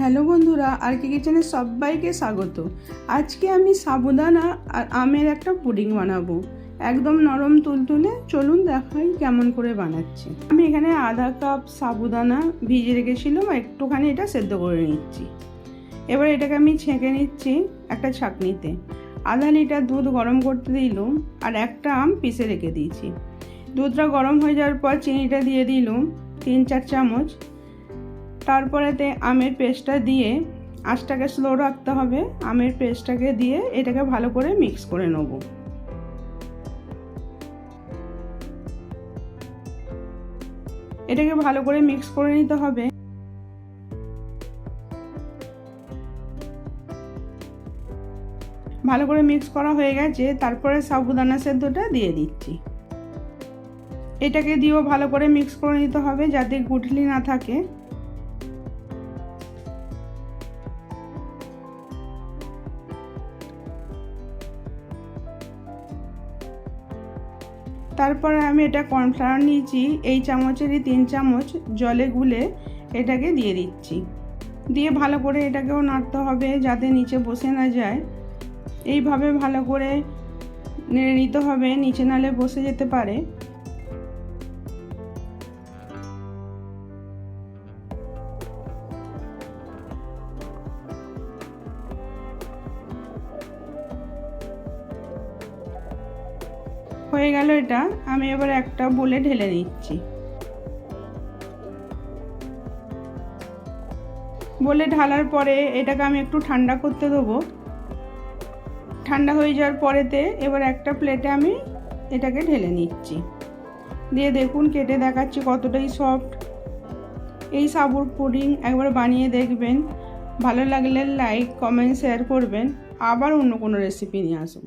Hello বন্ধুরা, আর কি কিচেনে সবাইকে স্বাগত। আজকে আমি সাবুদানা আর আমের একটা পুডিং বানাবো। একদম নরম তুলতুলে চলুন দেখাই কেমন করে বানাচ্ছি। আমি এখানে আধা কাপ সাবুদানা ভিজে রেখেছিলাম একটুখানি এটা সেদ্ধ করে নিচ্ছি। এবার এটাকে আমি ছেঁকে নিচ্ছি একটা ছাঁকনিতে। আধা লিটার দুধ গরম করতে দিলাম আর একটা আম পিষে রেখে দিয়েছি। দুধটা গরম হয়ে যাওয়ার পর চিনিটা দিয়ে দিলুম তিন চার চামচ। তারপরেতে আমের পেস্টটা দিয়ে আঁচটাকে স্লো রাখতে হবে। আমের পেস্টটাকে দিয়ে এটাকে ভালো করে মিক্স করে নেব। এটাকে ভালো করে মিক্স করে নিতে হবে। ভালো করে মিক্স করা হয়ে গেছে, তারপরে সাবুদানা সেদ্ধটা দিয়ে দিচ্ছি। এটাকে দিয়েও ভালো করে মিক্স করে নিতে হবে যাতে গুটলি না থাকে। তারপরে আমি এটা কর্নফ্লাওয়ার নিয়েছি, এই চামচেরই তিন চামচ জলে গুলে এটাকে দিয়ে দিচ্ছি। দিয়ে ভালো করে এটাকেও নাড়তে হবে যাতে নিচে বসে না যায়। এইভাবে ভালো করে নেড়ে নিতে হবে, নিচে নালে বসে যেতে পারে। হয়ে গেল এটা, আমি এবার একটা বলে ঢেলে নিচ্ছি। বলে ঢালার পরে এটাকে আমি একটু ঠান্ডা করতে দেবো। ঠান্ডা হয়ে যাওয়ার পরেতে এবার একটা প্লেটে আমি এটাকে ঢেলে নিচ্ছি। দিয়ে দেখুন কেটে দেখাচ্ছি কতটাই সফট এই সাবুর পুডিং একবার বানিয়ে দেখবেন। ভালো লাগলে লাইক কমেন্ট শেয়ার করবেন। আবার অন্য কোনো রেসিপি নিয়ে আসুন